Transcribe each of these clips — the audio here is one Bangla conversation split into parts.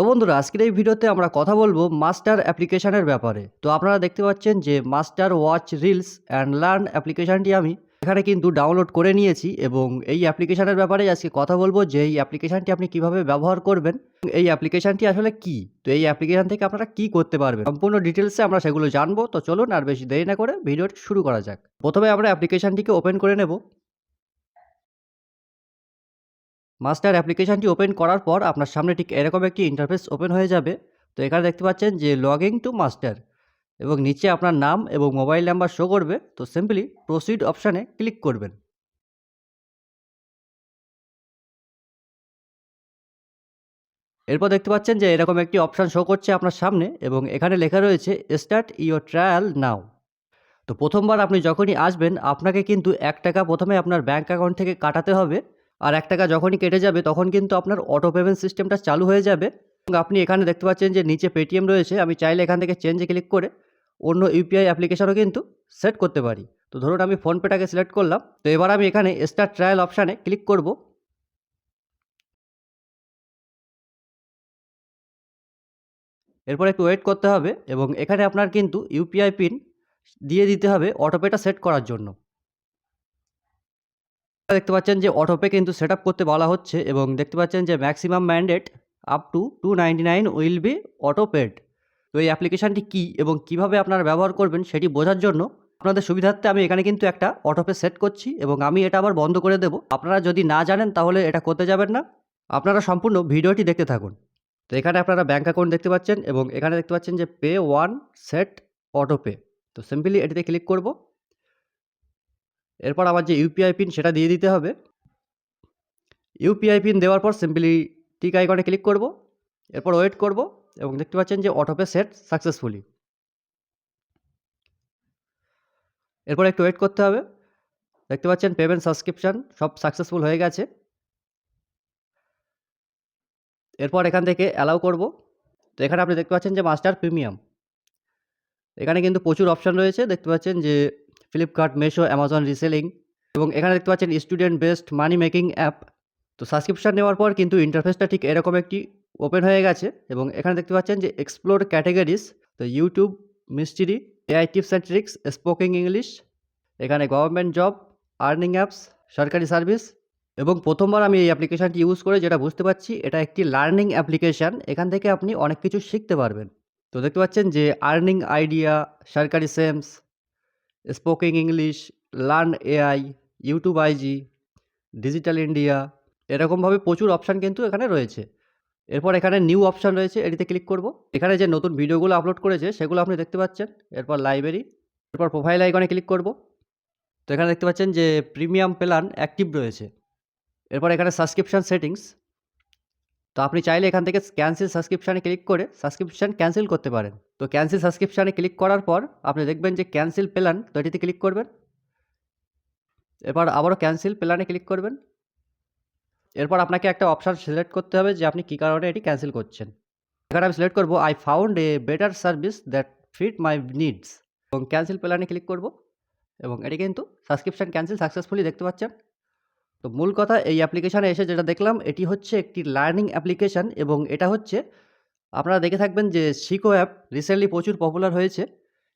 তো বন্ধুরা, আজকের এই ভিডিওতে আমরা কথা বলব মাস্টার অ্যাপ্লিকেশানের ব্যাপারে। তো আপনারা দেখতে পাচ্ছেন যে master watch reels and learn অ্যাপ্লিকেশনটি আমি এখানে কিন্তু ডাউনলোড করে নিয়েছি এবং এই অ্যাপ্লিকেশানের ব্যাপারে আজকে কথা বলব যে এই অ্যাপ্লিকেশনটি আপনি কীভাবে ব্যবহার করবেন, এই অ্যাপ্লিকেশনটি আসলে কি, তো এই অ্যাপ্লিকেশন থেকে আপনারা কি করতে পারবেন, সম্পূর্ণ ডিটেলসে আমরা সেগুলো জানব। তো চলুন আর বেশি দেরি না করে ভিডিওটি শুরু করা যাক। প্রথমে আমরা অ্যাপ্লিকেশনটিকে ওপেন করে নেব। মাস্টার অ্যাপ্লিকেশনটি ওপেন করার পর আপনার সামনে ঠিক এরকম একটি ইন্টারফেস ওপেন হয়ে যাবে। তো এখানে দেখতে পাচ্ছেন যে লগিং টু মাস্টার এবং নিচে আপনার নাম এবং মোবাইল নাম্বার শো করবে। তো সিম্পলি প্রসিড অপশানে ক্লিক করবেন। এরপর দেখতে পাচ্ছেন যে এরকম একটি অপশান শো করছে আপনার সামনে এবং এখানে লেখা রয়েছে স্টার্ট ইওর ট্রায়াল নাও তো প্রথমবার আপনি যখনই আসবেন, আপনাকে কিন্তু এক টাকা প্রথমে আপনার ব্যাঙ্ক অ্যাকাউন্ট থেকে কাটাতে হবে। আর এক টাকা যখনই কেটে যাবে, তখন কিন্তু আপনার অটো পেমেন্ট সিস্টেমটা চালু হয়ে যাবে। এবং আপনি এখানে দেখতে পাচ্ছেন যে নিচে পেটিএম রয়েছে, আমি চাইলে এখান থেকে চেঞ্জে ক্লিক করে অন্য ইউপিআই অ্যাপ্লিকেশনও কিন্তু সেট করতে পারি। তো ধরুন আমি ফোনপেটাকে সিলেক্ট করলাম, তো এবার আমি এখানে স্টার ট্রায়াল অপশানে ক্লিক করব। এরপর একটু ওয়েট করতে হবে এবং এখানে আপনার কিন্তু ইউপিআই পিন দিয়ে দিতে হবে অটোপেটা সেট করার জন্য। দেখতে পাচ্ছেন যে অটোপে কিন্তু সেট করতে বলা হচ্ছে এবং দেখতে পাচ্ছেন যে maximum mandate up to two ninety nine will be autopaid. তো এই অ্যাপ্লিকেশানটি কী এবং কীভাবে আপনারা ব্যবহার করবেন সেটি বোঝার জন্য আপনাদের সুবিধার্থে আমি এখানে কিন্তু একটা অটোপে সেট করছি এবং আমি এটা আবার বন্ধ করে দেবো। আপনারা যদি না জানেন তাহলে এটা করতে যাবেন না। আপনারা সম্পূর্ণ ভিডিওটি দেখতে থাকুন। তো এখানে আপনারা ব্যাঙ্ক অ্যাকাউন্ট দেখতে পাচ্ছেন এবং এখানে দেখতে পাচ্ছেন যে পে ওয়ান সেট অটোপে। তো সিম্পলি এটিতে ক্লিক করব। এরপর আমার যে ইউপিআই পিন সেটা দিয়ে দিতে হবে। ইউপিআই পিন দেওয়ার পর সিম্পলি টিক আইকনে ক্লিক করব। এরপর ওয়েট করব এবং দেখতে পাচ্ছেন যে অটোপে সেট সাকসেসফুলি এরপর একটু ওয়েট করতে হবে। দেখতে পাচ্ছেন পেমেন্ট সাবস্ক্রিপশান সব সাকসেসফুল হয়ে গেছে। এরপর এখান থেকে অ্যালাউ করব। তো এখানে আপনি দেখতে পাচ্ছেন যে মাস্টার প্রিমিয়াম এখানে কিন্তু প্রচুর অপশান রয়েছে। দেখতে পাচ্ছেন যে ফ্লিপকার্ট মেশো অ্যামাজন রিসেলিং এবং এখানে দেখতে পাচ্ছেন student best money making app তো সাবস্ক্রিপশান নেওয়ার পর কিন্তু ইন্টারফেসটা ঠিক এরকম একটি ওপেন হয়ে গেছে এবং এখানে দেখতে পাচ্ছেন যে এক্সপ্লোর ক্যাটাগরিজ তো YouTube mystery AI tips and tricks spoken English এখানে গভর্নমেন্ট জব আর্নিং অ্যাপস সরকারি সার্ভিস এবং প্রথমবার আমি এই অ্যাপ্লিকেশানটি ইউজ করে যেটা বুঝতে পারছি এটা একটি লার্নিং অ্যাপ্লিকেশান এখান থেকে আপনি অনেক কিছু শিখতে পারবেন। তো দেখতে পাচ্ছেন যে আর্নিং আইডিয়া সরকারি schemes spoken English, learn AI, YouTube IG, digital India, এরকমভাবে প্রচুর অপশান কিন্তু এখানে রয়েছে। এরপর এখানে নিউ অপশান রয়েছে, এটিতে ক্লিক করব। এখানে যে নতুন ভিডিওগুলো আপলোড করেছে, সেগুলো আপনি দেখতে পাচ্ছেন। এরপর লাইব্রেরি, এরপর প্রোফাইল আইকনে ক্লিক করব। তো এখানে দেখতে পাচ্ছেন যে প্রিমিয়াম প্ল্যান অ্যাক্টিভ রয়েছে। এরপর এখানে সাবস্ক্রিপশান সেটিংস তো আপনি চাইলে এখান থেকে ক্যান্সেল সাবস্ক্রিপশানে ক্লিক করে সাবস্ক্রিপশান ক্যান্সেল করতে পারেন। তো ক্যান্সেল সাবস্ক্রিপশানে ক্লিক করার পর আপনি দেখবেন যে ক্যান্সেল প্ল্যান তো এটিতে ক্লিক করবেন। এরপর আবারও ক্যান্সেল প্ল্যানে ক্লিক করবেন। এরপর আপনাকে একটা অপশান সিলেক্ট করতে হবে যে আপনি কী কারণে এটি ক্যান্সেল করছেন। এখানে আমি সিলেক্ট করব I found a better service that fit my needs এবং ক্যান্সেল প্ল্যানে ক্লিক করব। এবং এটি কিন্তু সাবস্ক্রিপশান ক্যান্সেল সাকসেসফুলি দেখতে পাচ্ছেন। তো মূল কথা এই অ্যাপ্লিকেশানে এসে যেটা দেখলাম, এটি হচ্ছে একটি লার্নিং অ্যাপ্লিকেশান এবং এটা হচ্ছে, আপনারা দেখে থাকবেন যে শিকো অ্যাপ রিসেন্টলি প্রচুর পপুলার হয়েছে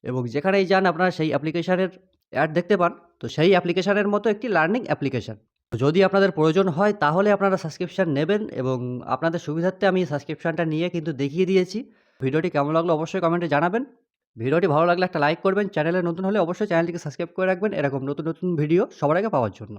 এবং যেখানেই যান আপনারা সেই অ্যাপ্লিকেশানের অ্যাড দেখতে পান। তো সেই অ্যাপ্লিকেশানের মতো একটি লার্নিং অ্যাপ্লিকেশান যদি আপনাদের প্রয়োজন হয়, তাহলে আপনারা সাবস্ক্রিপশান নেবেন এবং আপনাদের সুবিধার্থে আমি সাবস্ক্রিপশানটা নিয়ে কিন্তু দেখিয়ে দিয়েছি। ভিডিওটি কেমন লাগল অবশ্যই কমেন্টে জানাবেন। ভিডিওটি ভালো লাগলে একটা লাইক করবেন। চ্যানেলে নতুন হলে অবশ্যই চ্যানেলটিকে সাবস্ক্রাইব করে রাখবেন। এরকম নতুন নতুন ভিডিও সবার আগে পাওয়ার জন্য।